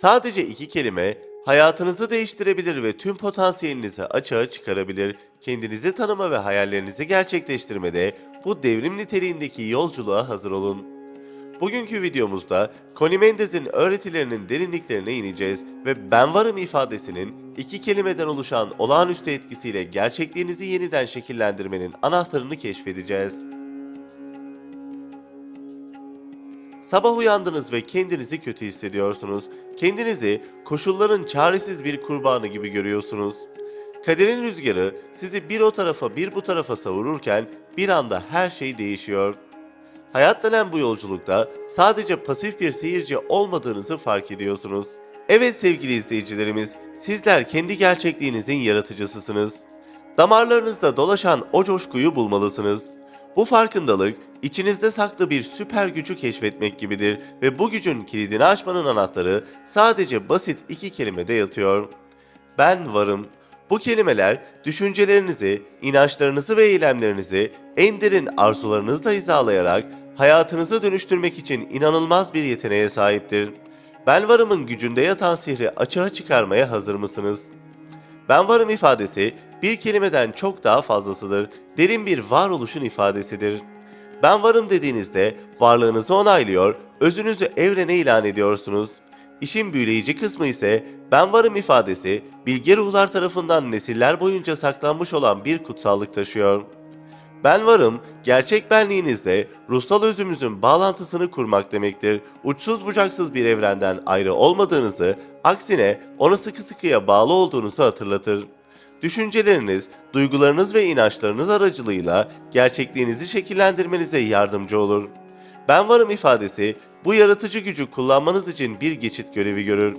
Sadece iki kelime hayatınızı değiştirebilir ve tüm potansiyelinizi açığa çıkarabilir. Kendinizi tanıma ve hayallerinizi gerçekleştirmede bu devrim niteliğindeki yolculuğa hazır olun. Bugünkü videomuzda Connie Mendes'in öğretilerinin derinliklerine ineceğiz ve ben varım ifadesinin iki kelimeden oluşan olağanüstü etkisiyle gerçekliğinizi yeniden şekillendirmenin anahtarını keşfedeceğiz. Sabah uyandınız ve kendinizi kötü hissediyorsunuz. Kendinizi koşulların çaresiz bir kurbanı gibi görüyorsunuz. Kaderin rüzgarı sizi bir o tarafa bir bu tarafa savururken bir anda her şey değişiyor. Hayat denen bu yolculukta sadece pasif bir seyirci olmadığınızı fark ediyorsunuz. Evet sevgili izleyicilerimiz, sizler kendi gerçekliğinizin yaratıcısısınız. Damarlarınızda dolaşan o coşkuyu bulmalısınız. Bu farkındalık içinizde saklı bir süper gücü keşfetmek gibidir ve bu gücün kilidini açmanın anahtarı sadece basit iki kelimede yatıyor. Ben varım. Bu kelimeler düşüncelerinizi, inançlarınızı ve eylemlerinizi en derin arzularınızla hizalayarak hayatınızı dönüştürmek için inanılmaz bir yeteneğe sahiptir. Ben varımın gücünde yatan sihri açığa çıkarmaya hazır mısınız? Ben varım ifadesi bir kelimeden çok daha fazlasıdır. Derin bir varoluşun ifadesidir. Ben varım dediğinizde varlığınızı onaylıyor, özünüzü evrene ilan ediyorsunuz. İşin büyüleyici kısmı ise ben varım ifadesi bilge ruhlar tarafından nesiller boyunca saklanmış olan bir kutsallık taşıyor. Ben varım, gerçek benliğinizle ruhsal özümüzün bağlantısını kurmak demektir. Uçsuz bucaksız bir evrenden ayrı olmadığınızı, aksine ona sıkı sıkıya bağlı olduğunuzu hatırlatır. Düşünceleriniz, duygularınız ve inançlarınız aracılığıyla gerçekliğinizi şekillendirmenize yardımcı olur. Ben varım ifadesi bu yaratıcı gücü kullanmanız için bir geçit görevi görür.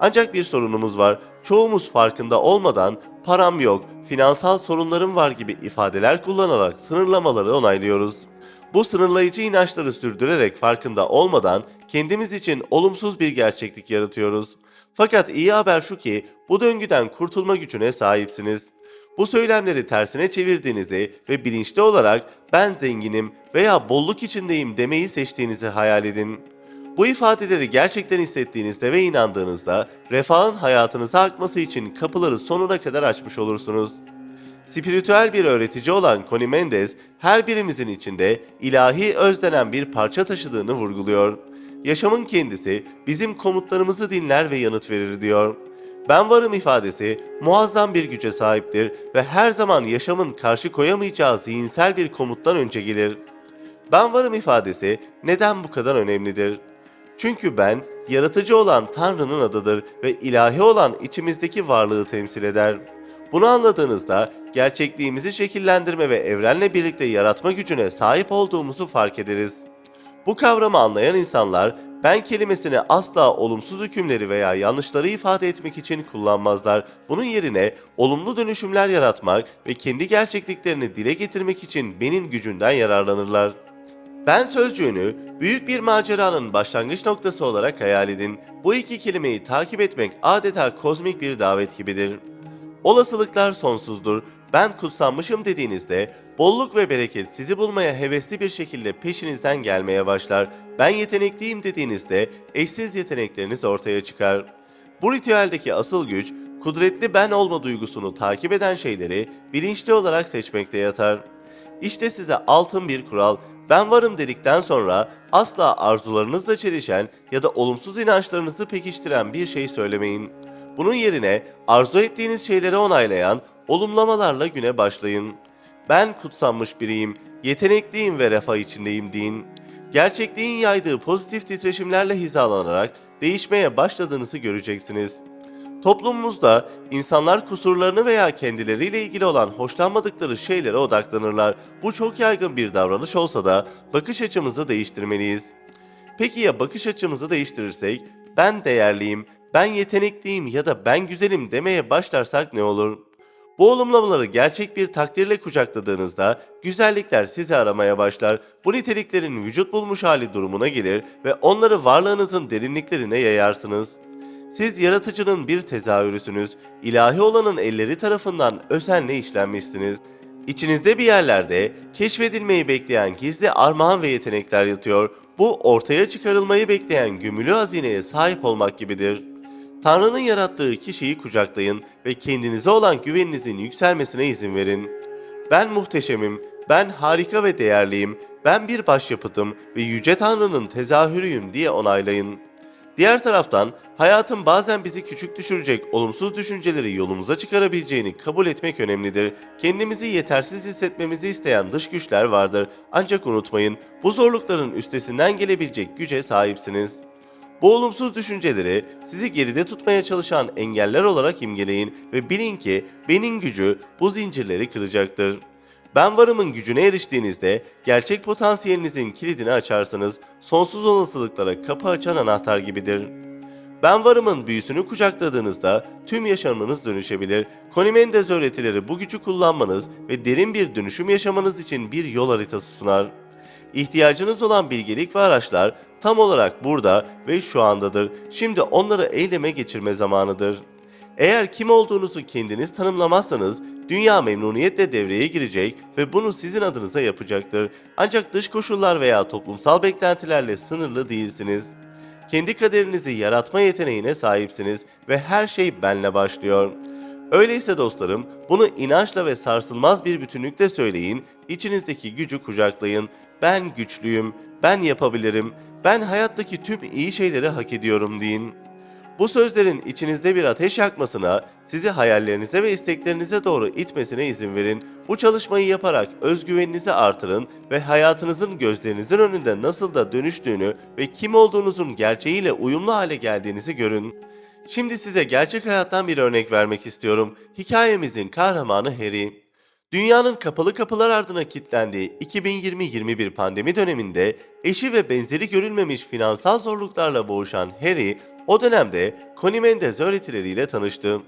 Ancak bir sorunumuz var. Çoğumuz farkında olmadan param yok, finansal sorunlarım var gibi ifadeler kullanarak sınırlamaları onaylıyoruz. Bu sınırlayıcı inançları sürdürerek farkında olmadan kendimiz için olumsuz bir gerçeklik yaratıyoruz. Fakat iyi haber şu ki bu döngüden kurtulma gücüne sahipsiniz. Bu söylemleri tersine çevirdiğinizi ve bilinçli olarak ben zenginim veya bolluk içindeyim demeyi seçtiğinizi hayal edin. Bu ifadeleri gerçekten hissettiğinizde ve inandığınızda refahın hayatınıza akması için kapıları sonuna kadar açmış olursunuz. Spiritüel bir öğretici olan Connie Mendes, her birimizin içinde ilahi özlenen bir parça taşıdığını vurguluyor. Yaşamın kendisi bizim komutlarımızı dinler ve yanıt verir diyor. Ben varım ifadesi muazzam bir güce sahiptir ve her zaman yaşamın karşı koyamayacağı zihinsel bir komuttan önce gelir. Ben varım ifadesi neden bu kadar önemlidir? Çünkü ben yaratıcı olan Tanrı'nın adıdır ve ilahi olan içimizdeki varlığı temsil eder. Bunu anladığınızda gerçekliğimizi şekillendirme ve evrenle birlikte yaratma gücüne sahip olduğumuzu fark ederiz. Bu kavramı anlayan insanlar ben kelimesini asla olumsuz hükümleri veya yanlışları ifade etmek için kullanmazlar. Bunun yerine olumlu dönüşümler yaratmak ve kendi gerçekliklerini dile getirmek için benim gücünden yararlanırlar. Ben sözcüğünü büyük bir maceranın başlangıç noktası olarak hayal edin. Bu iki kelimeyi takip etmek adeta kozmik bir davet gibidir. Olasılıklar sonsuzdur. Ben kutsanmışım dediğinizde bolluk ve bereket sizi bulmaya hevesli bir şekilde peşinizden gelmeye başlar. Ben yetenekliyim dediğinizde eşsiz yetenekleriniz ortaya çıkar. Bu ritüeldeki asıl güç kudretli ben olma duygusunu takip eden şeyleri bilinçli olarak seçmekte yatar. İşte size altın bir kural. Ben varım dedikten sonra asla arzularınızla çelişen ya da olumsuz inançlarınızı pekiştiren bir şey söylemeyin. Bunun yerine arzu ettiğiniz şeyleri onaylayan olumlamalarla güne başlayın. Ben kutsanmış biriyim, yetenekliyim ve refah içindeyim deyin. Gerçekliğin yaydığı pozitif titreşimlerle hizalanarak değişmeye başladığınızı göreceksiniz. Toplumumuzda insanlar kusurlarını veya kendileriyle ilgili olan hoşlanmadıkları şeylere odaklanırlar. Bu çok yaygın bir davranış olsa da bakış açımızı değiştirmeliyiz. Peki ya bakış açımızı değiştirirsek, ben değerliyim, ben yetenekliyim ya da ben güzelim demeye başlarsak ne olur? Bu olumlamaları gerçek bir takdirle kucakladığınızda güzellikler sizi aramaya başlar. Bu niteliklerin vücut bulmuş hali durumuna gelir ve onları varlığınızın derinliklerine yayarsınız. Siz yaratıcının bir tezahürüsünüz, ilahi olanın elleri tarafından özenle işlenmişsiniz. İçinizde bir yerlerde keşfedilmeyi bekleyen gizli armağan ve yetenekler yatıyor. Bu ortaya çıkarılmayı bekleyen gümülü hazineye sahip olmak gibidir. Tanrı'nın yarattığı kişiyi kucaklayın ve kendinize olan güveninizin yükselmesine izin verin. Ben muhteşemim, ben harika ve değerliyim, ben bir başyapıtım ve Yüce Tanrı'nın tezahürüyüm diye onaylayın. Diğer taraftan hayatın bazen bizi küçük düşürecek olumsuz düşünceleri yolumuza çıkarabileceğini kabul etmek önemlidir. Kendimizi yetersiz hissetmemizi isteyen dış güçler vardır. Ancak unutmayın bu zorlukların üstesinden gelebilecek güce sahipsiniz. Bu olumsuz düşünceleri sizi geride tutmaya çalışan engeller olarak imgeleyin ve bilin ki benim gücü bu zincirleri kıracaktır. Ben varımın gücüne eriştiğinizde gerçek potansiyelinizin kilidini açarsınız. Sonsuz olasılıklara kapı açan anahtar gibidir. Ben varımın büyüsünü kucakladığınızda tüm yaşamınız dönüşebilir. Conimendez öğretileri bu gücü kullanmanız ve derin bir dönüşüm yaşamanız için bir yol haritası sunar. İhtiyacınız olan bilgelik ve araçlar tam olarak burada ve şu andadır. Şimdi onları eyleme geçirme zamanıdır. Eğer kim olduğunuzu kendiniz tanımlamazsanız dünya memnuniyetle devreye girecek ve bunu sizin adınıza yapacaktır. Ancak dış koşullar veya toplumsal beklentilerle sınırlı değilsiniz. Kendi kaderinizi yaratma yeteneğine sahipsiniz ve her şey benle başlıyor. Öyleyse dostlarım, bunu inançla ve sarsılmaz bir bütünlükle söyleyin, içinizdeki gücü kucaklayın. Ben güçlüyüm, ben yapabilirim, ben hayattaki tüm iyi şeyleri hak ediyorum deyin. Bu sözlerin içinizde bir ateş yakmasına, sizi hayallerinize ve isteklerinize doğru itmesine izin verin. Bu çalışmayı yaparak özgüveninizi artırın ve hayatınızın gözlerinizin önünde nasıl da dönüştüğünü ve kim olduğunuzun gerçeğiyle uyumlu hale geldiğinizi görün. Şimdi size gerçek hayattan bir örnek vermek istiyorum. Hikayemizin kahramanı Harry. Dünyanın kapalı kapılar ardına kilitlendiği 2020-21 pandemi döneminde eşi ve benzeri görülmemiş finansal zorluklarla boğuşan Harry, o dönemde Connie Mendez öğretileriyle tanıştı.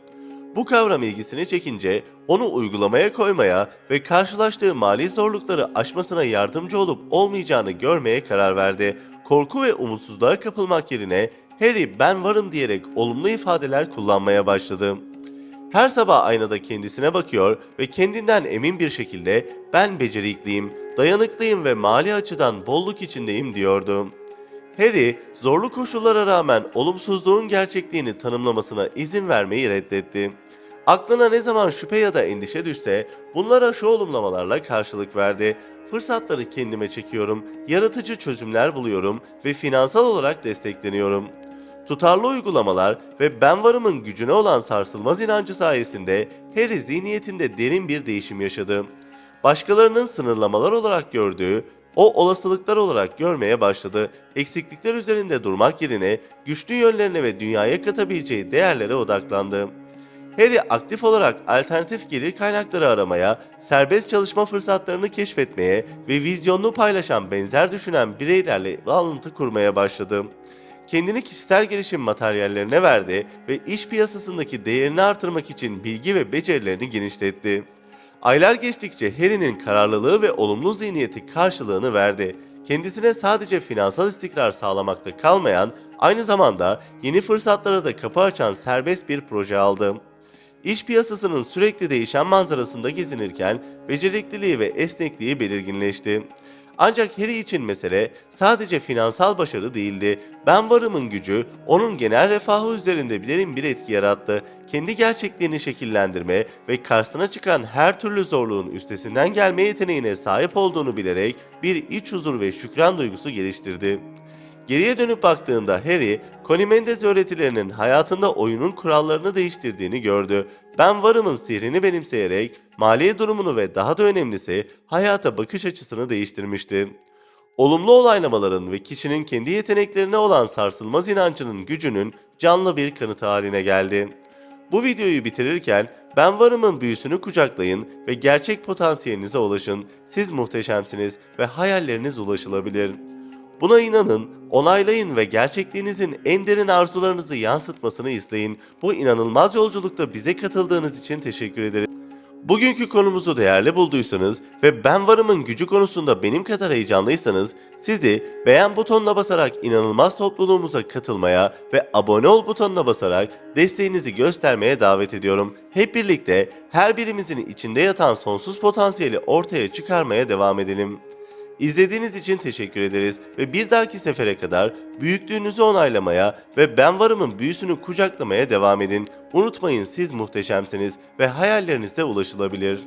Bu kavram ilgisini çekince onu uygulamaya koymaya ve karşılaştığı mali zorlukları aşmasına yardımcı olup olmayacağını görmeye karar verdi. Korku ve umutsuzluğa kapılmak yerine Harry ben varım diyerek olumlu ifadeler kullanmaya başladı. Her sabah aynada kendisine bakıyor ve kendinden emin bir şekilde ben becerikliyim, dayanıklıyım ve mali açıdan bolluk içindeyim diyordu. Harry, zorlu koşullara rağmen olumsuzluğun gerçekliğini tanımlamasına izin vermeyi reddetti. Aklına ne zaman şüphe ya da endişe düşse bunlara şu olumlamalarla karşılık verdi. Fırsatları kendime çekiyorum, yaratıcı çözümler buluyorum ve finansal olarak destekleniyorum. Tutarlı uygulamalar ve ben varımın gücüne olan sarsılmaz inancı sayesinde Harry zihniyetinde derin bir değişim yaşadı. Başkalarının sınırlamalar olarak gördüğü, o olasılıklar olarak görmeye başladı. Eksiklikler üzerinde durmak yerine güçlü yönlerine ve dünyaya katabileceği değerlere odaklandı. Harry aktif olarak alternatif gelir kaynakları aramaya, serbest çalışma fırsatlarını keşfetmeye ve vizyonunu paylaşan benzer düşünen bireylerle bağlantı kurmaya başladı kendini kişisel gelişim materyallerine verdi ve iş piyasasındaki değerini artırmak için bilgi ve becerilerini genişletti. Aylar geçtikçe Harry'nin kararlılığı ve olumlu zihniyeti karşılığını verdi. Kendisine sadece finansal istikrar sağlamakta kalmayan, aynı zamanda yeni fırsatlara da kapı açan serbest bir proje aldı. İş piyasasının sürekli değişen manzarasında gezinirken becerikliliği ve esnekliği belirginleşti. Ancak Harry için mesele sadece finansal başarı değildi. Ben varımın gücü onun genel refahı üzerinde derin bir etki yarattı. Kendi gerçekliğini şekillendirme ve karşısına çıkan her türlü zorluğun üstesinden gelme yeteneğine sahip olduğunu bilerek bir iç huzur ve şükran duygusu geliştirdi. Geriye dönüp baktığında Harry, Connie Mendez öğretilerinin hayatında oyunun kurallarını değiştirdiğini gördü. Ben varımın sihrini benimseyerek mali durumunu ve daha da önemlisi hayata bakış açısını değiştirmişti. Olumlu olaylamaların ve kişinin kendi yeteneklerine olan sarsılmaz inancının gücünün canlı bir kanıtı haline geldi. Bu videoyu bitirirken ben varımın büyüsünü kucaklayın ve gerçek potansiyelinize ulaşın. Siz muhteşemsiniz ve hayalleriniz ulaşılabilir. Buna inanın, onaylayın ve gerçekliğinizin en derin arzularınızı yansıtmasını isteyin. Bu inanılmaz yolculukta bize katıldığınız için teşekkür ederim. Bugünkü konumuzu değerli bulduysanız ve ben varımın gücü konusunda benim kadar heyecanlıysanız sizi beğen butonuna basarak inanılmaz topluluğumuza katılmaya ve abone ol butonuna basarak desteğinizi göstermeye davet ediyorum. Hep birlikte her birimizin içinde yatan sonsuz potansiyeli ortaya çıkarmaya devam edelim. İzlediğiniz için teşekkür ederiz ve bir dahaki sefere kadar büyüklüğünüzü onaylamaya ve ben varımın büyüsünü kucaklamaya devam edin. Unutmayın siz muhteşemsiniz ve hayallerinize ulaşılabilir.